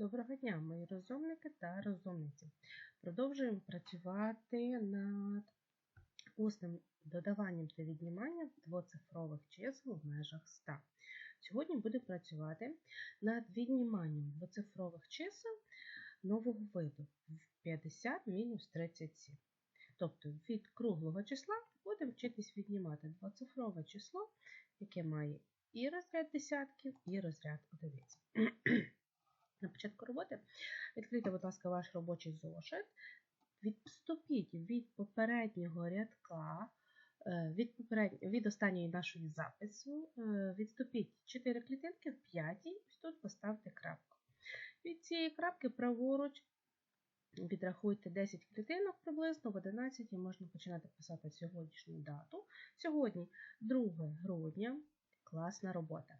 Доброго дня, мої розумники та розумниці. Продовжуємо працювати над усним додаванням та відніманням двоцифрових чисел в межах 100. Сьогодні буду працювати над відніманням двоцифрових чисел нового виду в 50 мінус 37. Тобто від круглого числа будемо вчитись віднімати двоцифрове число, яке має і розряд десятків, і розряд одиниць. На початку роботи відкрийте, будь ласка, ваш робочий зошит. Відступіть від попереднього рядка, е, від поперед... від останньої нашої запису, е, відступіть 4 клітинки в 5 і тут поставте крапку. Від цієї крапки праворуч підрахуйте 10 клітинок приблизно в 11 можна починати писати сьогоднішню дату. Сьогодні 2 грудня, класна робота.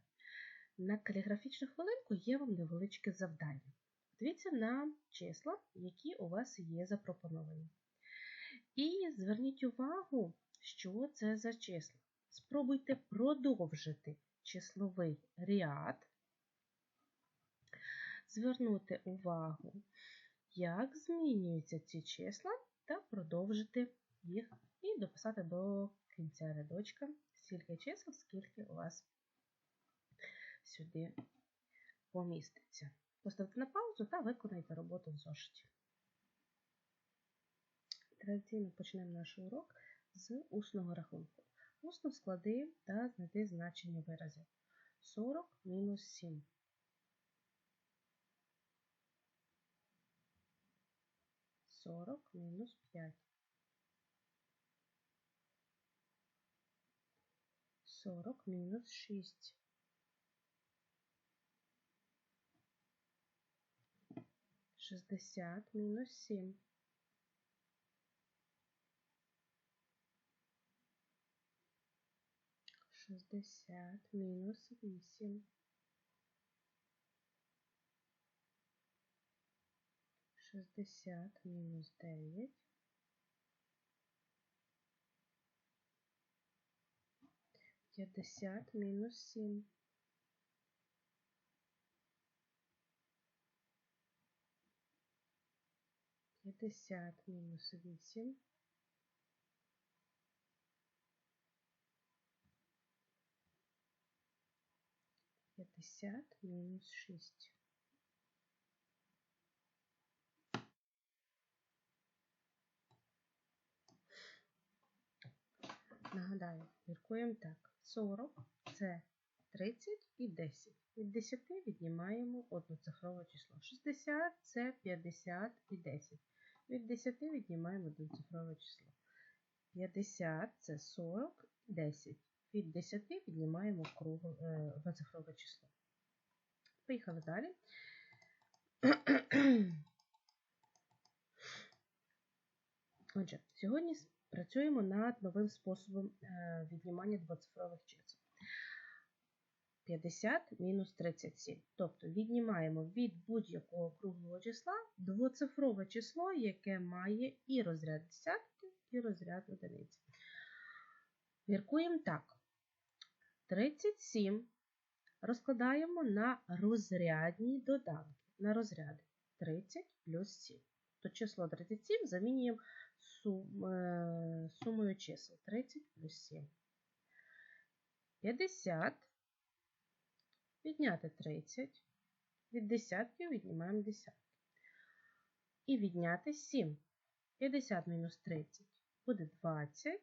На каліграфічну хвилинку є вам невеличке завдання. Дивіться на числа, які у вас є запропоновані. І зверніть увагу, що це за числа. Спробуйте продовжити числовий ряд, звернути увагу, як змінюються ці числа, та продовжити їх і дописати до кінця рядочка стільки чисел, скільки у вас сюди поміститься. Поставте на паузу та виконайте роботу в зошиті. Традиційно почнемо наш урок з усного рахунку. Усно склади та знайди значення виразів. 40 мінус 7. Сорок мінус п'ять. Сорок мінус шість. Шестьдесят мінус сім. Шестьдесят мінус вісім. Шестьдесят мінус дев'ять. П'ятдесят мінус сім. П'ятдесят мінус вісім. П'ятдесят мінус шість. Нагадаю, міркуємо так. 40 це 30 і 10. Від 10 віднімаємо одноцифрове число. 60 це 50 і 10. Від 10 віднімаємо одноцифрове число. 50 це 40 10. Від 10 віднімаємо е, одноцифрове число. Поїхали далі. Отже, сьогодні Працюємо над новим способом е, віднімання двоцифрових. 50 мінус 37. Тобто віднімаємо від будь-якого круглого числа двоцифрове число, яке має і розряд десятків, і розряд одиниць. Міркуємо так. 37 розкладаємо на розрядні доданки. На розряди 30 плюс 7. То число 37 замінюємо сум, е, сумою чисел 30 плюс 7. 50. Відняти 30. Від десятків віднімаємо десятки. І відняти 7. 50 мінус 30 буде 20.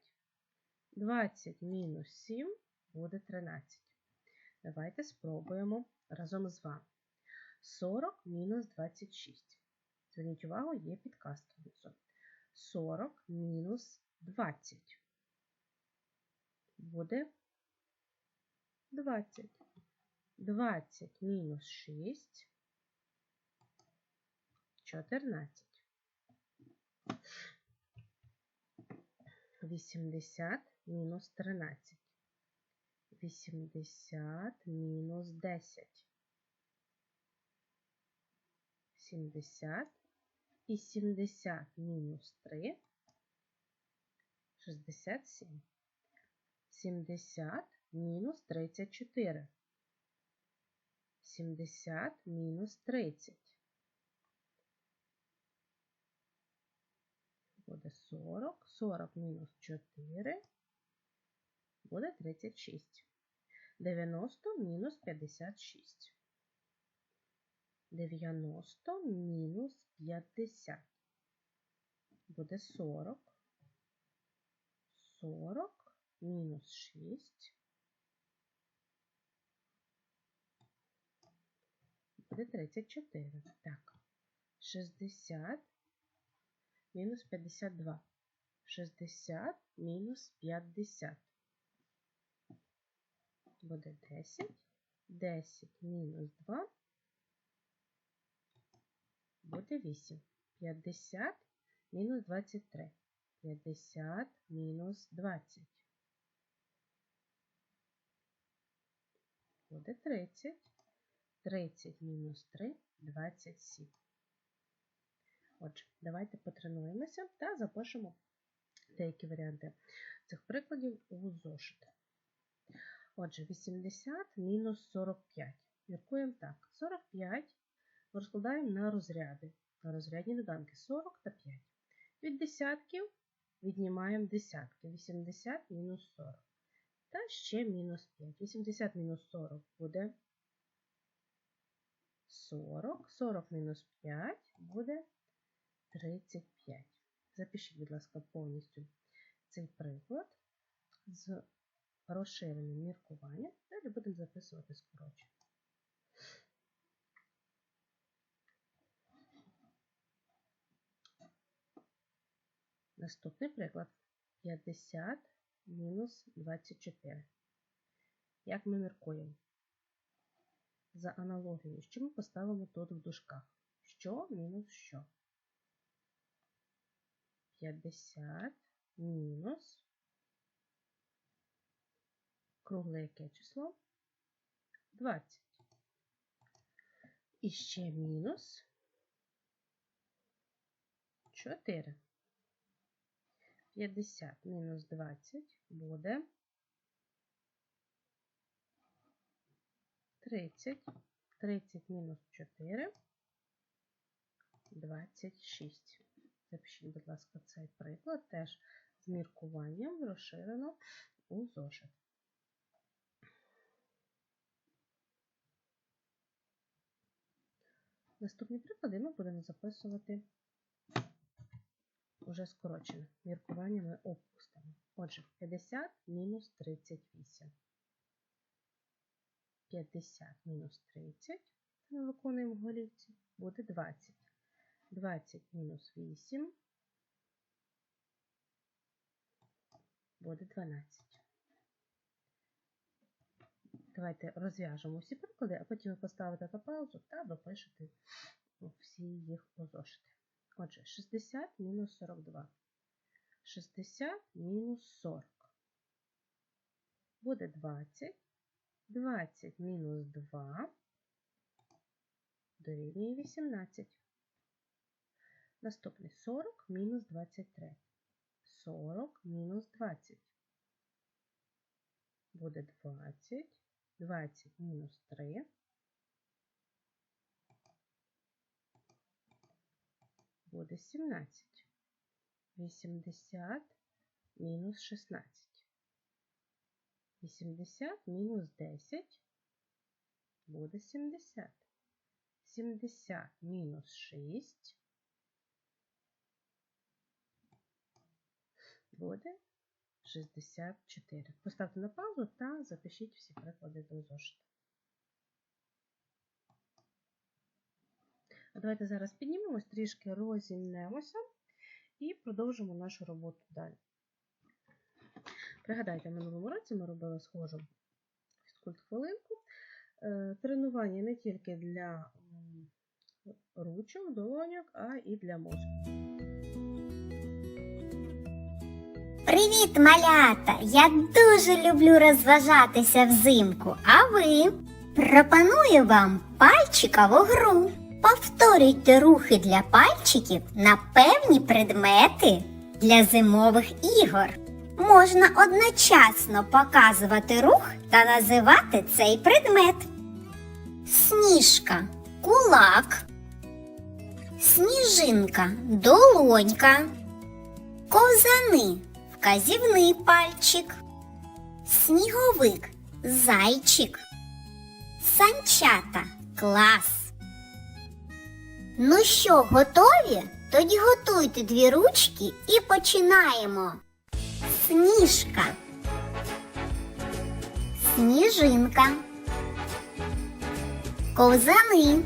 20 мінус 7 буде 13. Давайте спробуємо разом з вами. 40 мінус 26. Зверніть увагу, є підказка внизу. 40 мінус 20. Буде 20. 20 мінус 6. 14. 80 мінус 13. 80 мінус 10. 70 і 70 мінус 3 67. 70 мінус 34. 70 мінус 30. Буде 40, 40 мінус 4 буде 36. 90 мінус 56. 90 мінус 50. Буде 40. 40 мінус 6. Буде 34. Так. 60 мінус 52. 60 мінус 50. Буде 10. 10 мінус 2 буде 8. 50 мінус 23. 50 мінус 20. Буде 30. 30 мінус 3 27. Отже, давайте потренуємося та запишемо деякі варіанти цих прикладів у зошит. Отже, 80 мінус 45. Міркуємо так. 45 розкладаємо на розряди. На розрядні доданки 40 та 5. Від десятків віднімаємо десятки. 80 мінус 40. Та ще мінус 5. 80 мінус 40 буде 40. 40 мінус 5 буде 35. Запишіть, будь ласка, повністю цей приклад з розширеним міркуванням. Далі будемо записувати скорочення. Наступний приклад 50 мінус 24. Як ми міркуємо? За аналогією, що ми поставимо тут в дужках? Що мінус що? 50 мінус кругле яке число? 20. І ще мінус 4. 50 мінус 20 буде 30. 30 мінус 4 26. Запишіть, будь ласка, цей приклад теж з міркуванням розширено у зошит. Наступні приклади ми будемо записувати уже скорочено. Міркування ми опустимо. Отже, 50 мінус 38. 50 мінус 30, ми виконуємо в голівці, буде 20. 20 мінус 8 буде 12. Давайте розв'яжемо всі приклади, а потім ви поставите на паузу та допишете всі їх у зошити. Отже, 60 мінус 42. 60 мінус 40. Буде 20. 20 мінус 2 дорівнює 18. Наступний 40 мінус 23. 40 мінус 20. Буде 20. 20 мінус 3. Буде 17. 80 мінус 16. 80 мінус 10 буде 70. 70 мінус 6 буде 64. Поставте на паузу та запишіть всі приклади до зошита. Давайте зараз піднімемось, трішки розімнемося і продовжимо нашу роботу далі. Пригадайте, в минулому році ми робили схожу фізкульт хвилинку. Е, Тренування не тільки для ручок, долоньок, а і для мозку. Привіт, малята! Я дуже люблю розважатися взимку. А ви? Пропоную вам пальчикову гру. Повторюйте рухи для пальчиків на певні предмети для зимових ігор. Можна одночасно показувати рух та називати цей предмет. Сніжка кулак. Сніжинка долонька. Ковзани вказівний пальчик. Сніговик зайчик. Санчата клас. Ну що, готові? Тоді готуйте дві ручки і починаємо. Сніжка. Сніжинка. Ковзани.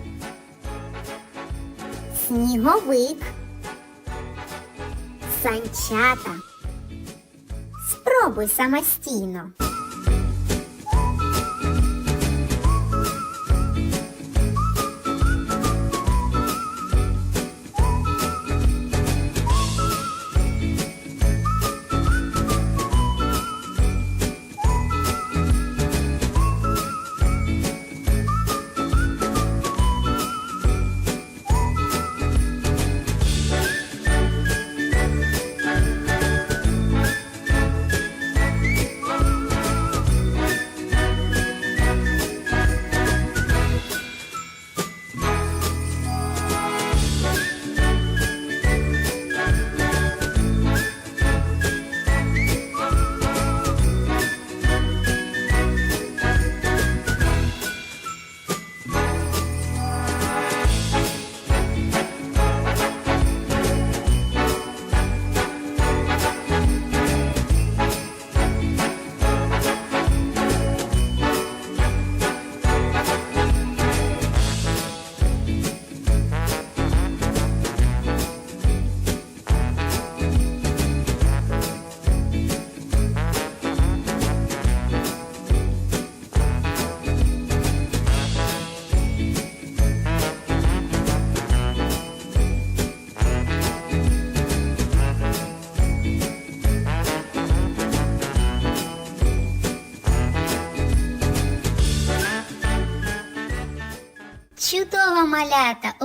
Сніговик. Санчата. Спробуй самостійно.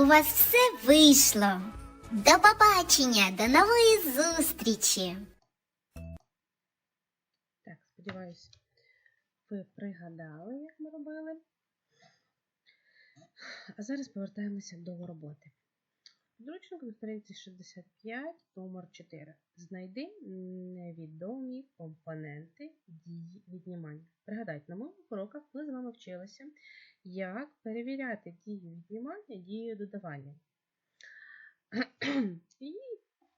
Вас все вийшло. До побачення, до нової зустрічі! Так, сподіваюсь, ви пригадали, як ми робили. А зараз повертаємося до роботи. Зручно на сторінці 65, номер 4. Знайди невідомі компоненти дії віднімання. Пригадайте, на моїх уроках ми з вами вчилися, як перевіряти дію віднімання дією додавання. І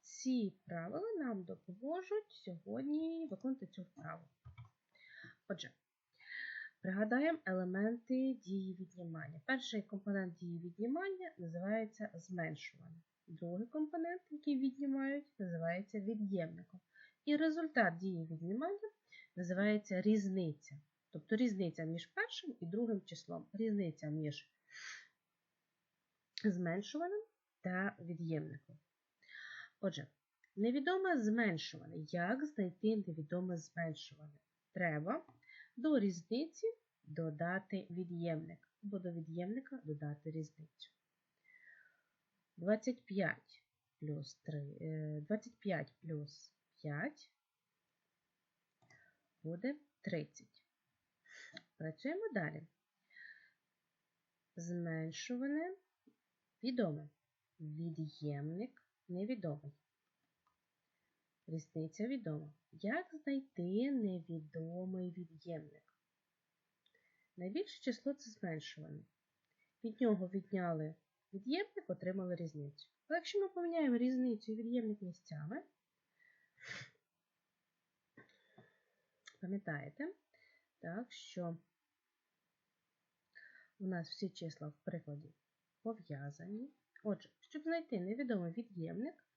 ці правила нам допоможуть сьогодні виконати цю вправу. Отже, пригадаємо елементи дії віднімання. Перший компонент дії віднімання називається зменшуване. Другий компонент, який віднімають, називається від'ємником. І результат дії віднімання називається різниця. Тобто різниця між першим і другим числом. Різниця між зменшуваним та від'ємником. Отже, невідоме зменшуване. Як знайти невідоме зменшуване? Треба до різниці додати від'ємник, або до від'ємника додати різницю. 25 плюс 3, е, 25 плюс 5 буде 30. Працюємо далі. Зменшуване відоме. Від'ємник невідомий. Різниця відома. Як знайти невідомий від'ємник? Найбільше число це зменшуване. Від нього відняли від'ємник, отримали різницю. Але якщо ми поміняємо різницю і від'ємник місцями, пам'ятаєте, так, що у нас всі числа в прикладі пов'язані. Отже, щоб знайти невідомий від'ємник,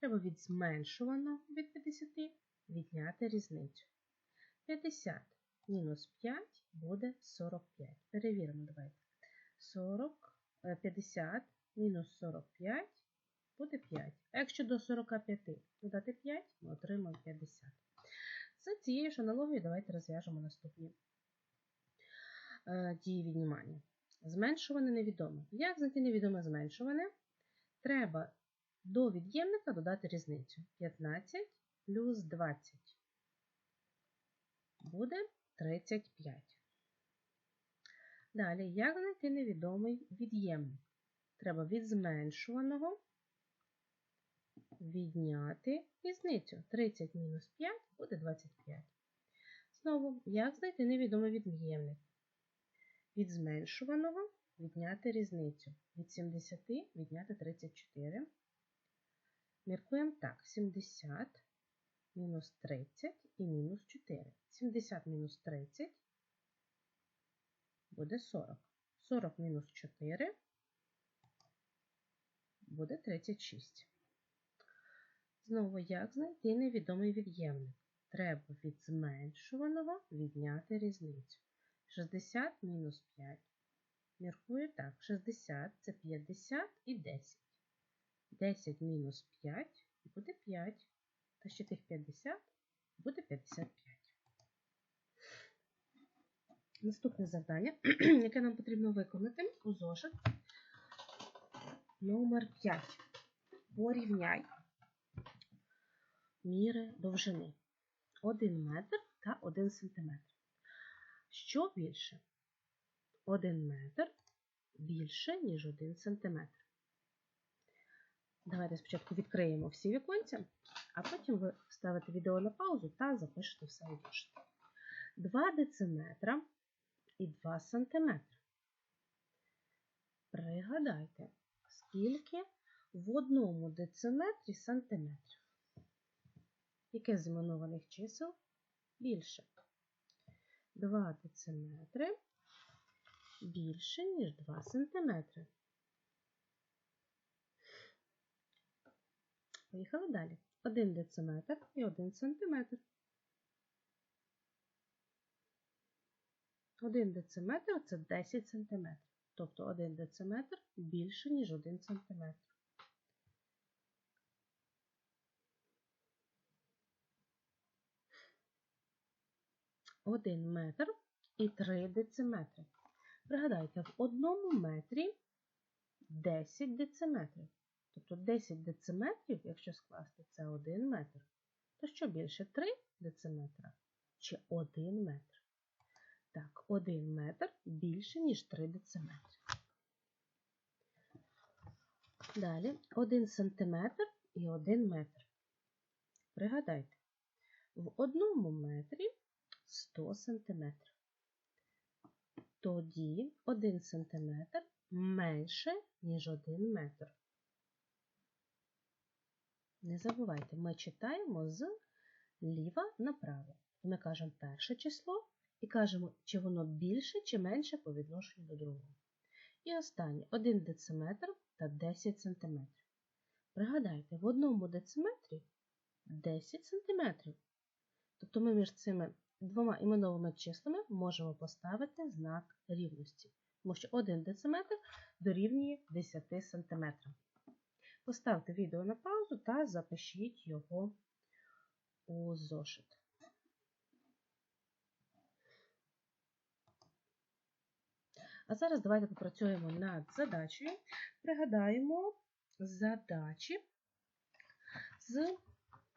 треба від зменшуваного від 50 відняти різницю. 50 мінус 5 буде 45. Перевіримо, давайте. 40, е, 50 мінус 45 буде 5. А якщо до 45 додати 5, ми отримаємо 50. За цією ж аналогією давайте розв'яжемо наступні е, дії віднімання. Зменшуване невідоме. Як знайти невідоме зменшуване? Треба до від'ємника додати різницю. 15 плюс 20 буде 35. Далі, як знайти невідомий від'ємник? Треба від зменшуваного відняти різницю. 30 мінус 5 буде 25. Знову, як знайти невідомий від'ємник? Від зменшуваного відняти різницю. Від 70 відняти 34. Міркуємо так: 70 мінус 30 і мінус 4. 70 мінус 30 буде 40. 40 мінус 4 буде 36. Знову, як знайти невідомий від'ємник? Треба від зменшуваного відняти різницю. 60 мінус 5. Міркую так, 60 це 50 і 10. 10 мінус 5 буде 5. Та ще тих 50 буде 55. Наступне завдання, яке нам потрібно виконати у зошит номер 5. Порівняй міри довжини 1 метр та 1 сантиметр. Що більше? 1 метр більше, ніж 1 сантиметр. Давайте спочатку відкриємо всі віконця, а потім ви ставите відео на паузу та запишете все у зошит. 2 дециметра і 2 сантиметри. Пригадайте, скільки в одному дециметрі сантиметрів. Яке з іменованих чисел більше? 2 дециметри більше, ніж 2 сантиметри. Поїхали далі. 1 дециметр і 1 сантиметр. 1 дециметр це 10 сантиметрів. Тобто 1 дециметр більше, ніж 1 сантиметр. Один метр і 3 дециметри. Пригадайте, в одному метрі 10 дециметрів. Тобто 10 дециметрів, якщо скласти, це 1 метр. То що більше 3 дециметра чи 1 метр? Так, 1 метр більше, ніж 3 дециметри. Далі 1 сантиметр і 1 метр. Пригадайте, в одному метрі 100 сантиметрів. Тоді 1 сантиметр менше, ніж 1 метр. Не забувайте, ми читаємо з ліва направо. Ми кажемо перше число і кажемо, чи воно більше чи менше по відношенню до другого. І останнє 1 дециметр та 10 сантиметрів. Пригадайте, в одному дециметрі 10 сантиметрів. Тобто ми між цими двома іменовими числами можемо поставити знак рівності, тому що 1 дециметр дорівнює 10 сантиметрам. Поставте відео на паузу та запишіть його у зошит. А зараз давайте попрацюємо над задачею. Пригадаємо задачі з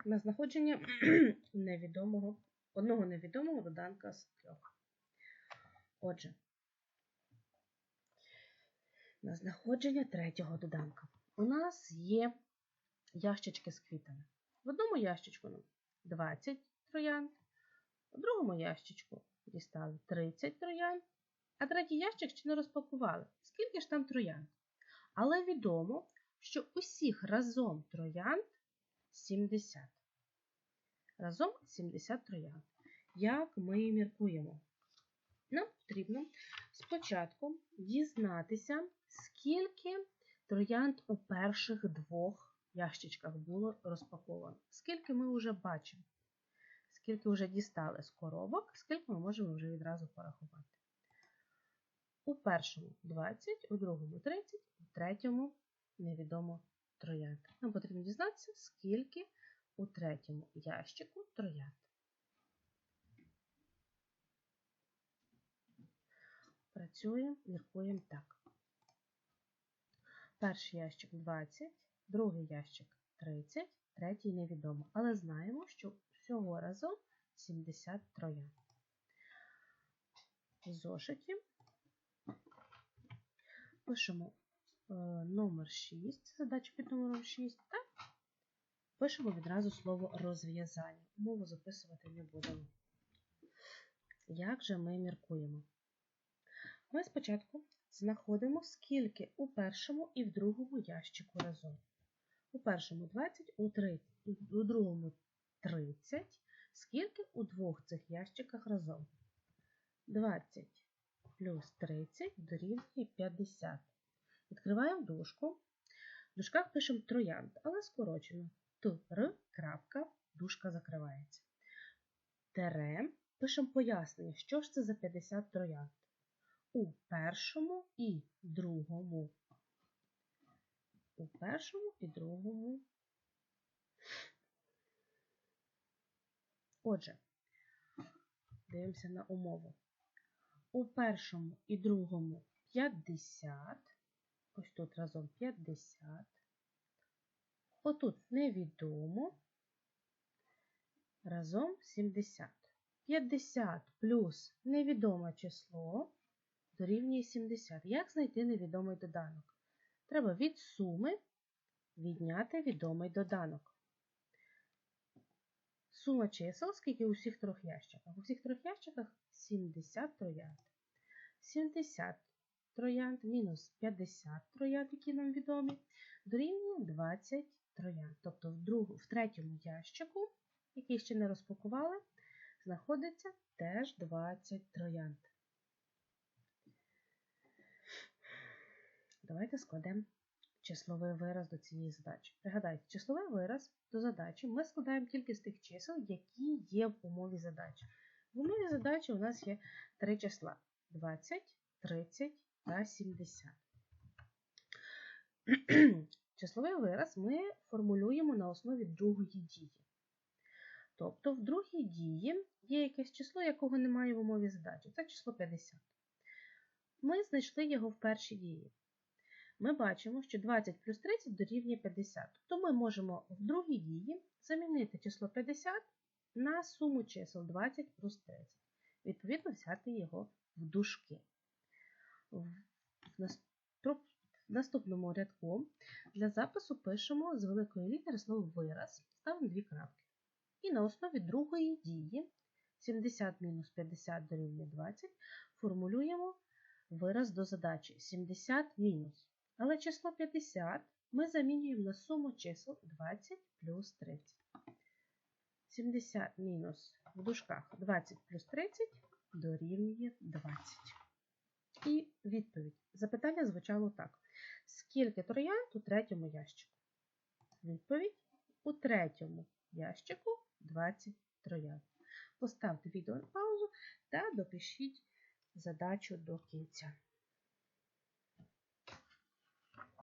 на знаходження невідомого, одного невідомого доданка з трьох. Отже, на знаходження третього доданка. У нас є ящички з квітами. В одному ящичку нам 20 троянд, у другому ящичку дістали 30 троянд, а третій ящик ще не розпакували. Скільки ж там троянд? Але відомо, що усіх разом троянд 70. Разом 70 троянд. Як ми міркуємо? Нам потрібно спочатку дізнатися, скільки троянд у перших двох ящичках було розпаковано. Скільки ми вже бачимо, скільки вже дістали з коробок, скільки ми можемо вже відразу порахувати. У першому 20, у другому 30, у третьому невідомо троянд. Нам потрібно дізнатися, скільки у третьому ящику троянд. Працюємо, міркуємо так. Перший ящик 20, другий ящик 30, третій невідомо. Але знаємо, що всього разом 70 троянд. В зошиті пишемо е, номер 6, задача під номером 6, та Пишемо відразу слово розв'язання. Умову записувати не будемо. Як же ми міркуємо? Ми спочатку знаходимо, скільки у першому і в другому ящику разом. У першому 20, у, три- у другому 30. Скільки у двох цих ящиках разом? 20 плюс 30 дорівнює 50. Відкриваємо дужку. В дужках пишемо троянд, але скорочено. Т-р, крапка, дужка закривається. Тере, пишемо пояснення, що ж це за 50 троянд. У першому і другому. У першому і другому. Отже, дивимося на умову. У першому і другому 50. Ось тут разом 50. Отут невідомо. Разом 70. 50 плюс невідоме число дорівнює 70. Як знайти невідомий доданок? Треба від суми відняти відомий доданок. Сума чисел, скільки у всіх трьох ящиках? У всіх трьох ящиках 70 троянд. 70 троянд мінус 50 троянд, які нам відомі, дорівнює 20 троянд. Тобто в, другу, в третьому ящику, який ще не розпакували, знаходиться теж 20 троянд. Давайте складемо числовий вираз до цієї задачі. Пригадайте, числовий вираз до задачі ми складаємо тільки з тих чисел, які є в умові задачі. В умові задачі у нас є три числа: 20, 30 та 70. Числовий вираз ми формулюємо на основі другої дії. Тобто, в другій дії є якесь число, якого немає в умові задачі. Це число 50. Ми знайшли його в першій дії. Ми бачимо, що 20 плюс 30 дорівнює 50. Тобто ми можемо в другій дії замінити число 50 на суму чисел 20 плюс 30. Відповідно, взяти його в дужки. В наступному рядку для запису пишемо з великої літери слово вираз, ставимо дві крапки. І на основі другої дії 70 мінус 50 дорівнює 20 формулюємо вираз до задачі 70 мінус. Але число 50 ми замінюємо на суму чисел 20 плюс 30. 70 мінус в дужках 20 плюс 30 дорівнює 20. І відповідь. Запитання звучало так. Скільки троянд у третьому ящику? Відповідь у третьому ящику 20 троянд. Поставте відео на паузу та допишіть задачу до кінця.